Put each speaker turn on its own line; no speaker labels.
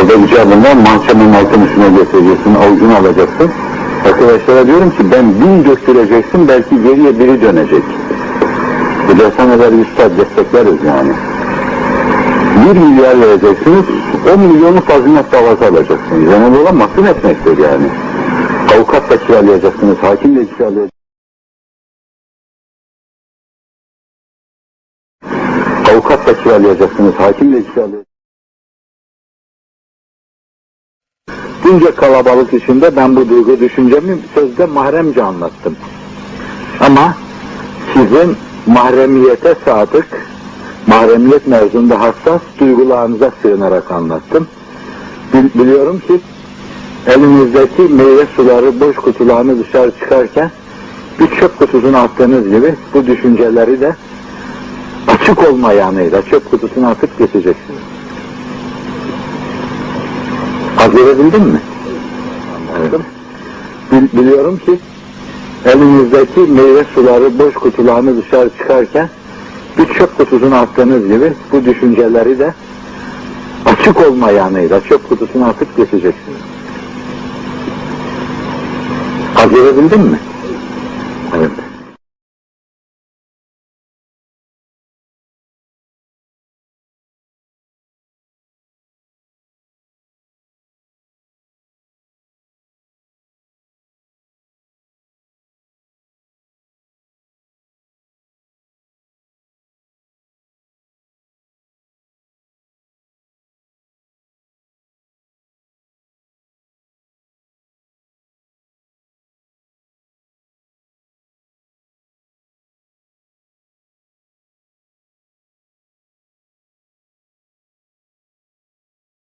Orada icabında mahkemenin altın üstüne getireceksin, avucunu alacaksın. Arkadaşlara diyorum ki ben bin döktüreceksin, belki geriye biri dönecek. Bu bir üstad destekleriz yani. Bir milyar vereceksiniz, on milyonu tazminat davası alacaksınız. Yani bu da mahkum etmektir yani. Avukat da kiralayacaksınız, hakim de kiralayacaksınız. Avukat da kiralayacaksınız, hakim de kiralayacaksınız. Bunca kalabalık içinde ben bu duygu düşüncemi sözde mahremce anlattım. Ama sizin mahremiyete sadık, mahremiyet mevzunda hassas duygularınıza sığınarak anlattım. Bil- biliyorum ki elinizdeki meyve suları boş kutularını dışarı çıkarken bir çöp kutusuna attığınız gibi bu düşünceleri de açık olma yanıyla çöp kutusuna atıp geçeceksiniz. Hazırladın mi? Evet. Bil- biliyorum ki elinizdeki meyve suları boş kutularını dışarı çıkarken bir çöp kutusuna attığınız gibi bu düşünceleri de açık olma yanıyla çöp kutusuna atıp geçeceksiniz. Hazırladın mi? Evet.